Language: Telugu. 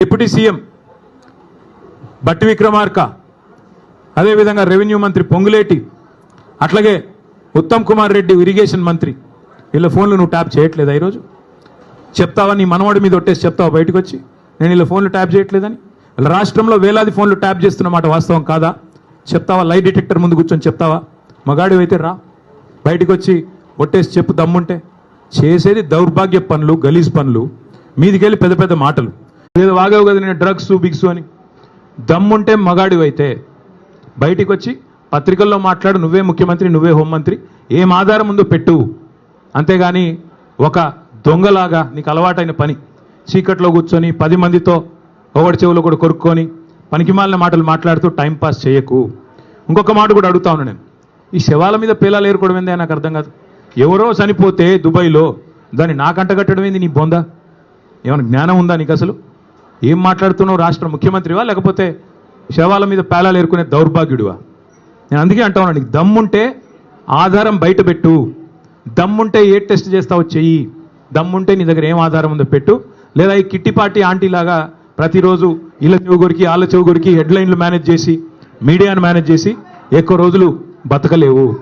డిప్యూటీ సీఎం బట్టి విక్రమార్క అదేవిధంగా రెవెన్యూ మంత్రి పొంగులేటి అట్లాగే ఉత్తమ్ కుమార్ రెడ్డి ఇరిగేషన్ మంత్రి. వీళ్ళ ఫోన్లు నువ్వు ట్యాప్ చేయట్లేదా ఈరోజు? చెప్తావా? నీ మనవాడి మీద ఒట్టేసి చెప్తావా బయటకు వచ్చి నేను ఇలా ఫోన్లు ట్యాప్ చేయట్లేదని? ఇలా రాష్ట్రంలో వేలాది ఫోన్లు ట్యాప్ చేస్తున్న మాట వాస్తవం కాదా? చెప్తావా? లై డిటెక్టర్ ముందు కూర్చొని చెప్తావా? మగాడు అయితే రా. బయటకు వచ్చి ఒట్టేసి చెప్పు దమ్ముంటే. చేసేది దౌర్భాగ్య పనులు గలీజ్ పనులు. మీదికెళ్ళి పెద్ద పెద్ద మాటలు. ఏదో వాగావు కదా నేను డ్రగ్స్ బిగ్స్ అని. దమ్ముంటే మగాడివైతే. అయితే బయటికి వచ్చి పత్రికల్లో మాట్లాడు నువ్వే ముఖ్యమంత్రి నువ్వే హోంమంత్రి ఏం ఆధారం ఉందో పెట్టు. అంతేగాని ఒక దొంగలాగా నీకు అలవాటైన పని. చీకట్లో కూర్చొని పది మందితో ఒకటి చెవులో కూడా కొరుక్కొని పనికిమాలిన మాటలు మాట్లాడుతూ టైం పాస్ చేయకు. ఇంకొక మాట కూడా అడుగుతా ఉన్నా నేను. ఈ శవాల మీద పేలాలు ఏరుకోవడం ఏందే నాకు అర్థం కాదు. ఎవరో చనిపోతే దుబాయ్లో దాన్ని నాకంట కట్టడం ఏంది నీ బొందా? ఏమైనా జ్ఞానం ఉందా నీకు అసలు? ఏం మాట్లాడుతున్నావు? రాష్ట్ర ముఖ్యమంత్రివా? లేకపోతే శవాల మీద పేలాలు ఏరుకునే దౌర్భాగ్యుడివా? నేను అందుకే అంటా ఉన్నాను నీకు దమ్ముంటే ఆధారం బయట పెట్టు. దమ్ముంటే ఏ టెస్ట్ చేస్తావో చెయ్యి. దమ్ముంటే నీ దగ్గర ఏం ఆధారం ఉందో పెట్టు. లేదా ఈ కిట్టిపాటి ఆంటీ లాగా ప్రతిరోజు ఇళ్ళ చెవు ఆళ్ళ చెవు హెడ్లైన్లు మేనేజ్ చేసి మీడియాను మేనేజ్ చేసి ఎక్కువ రోజులు బతకలేవు.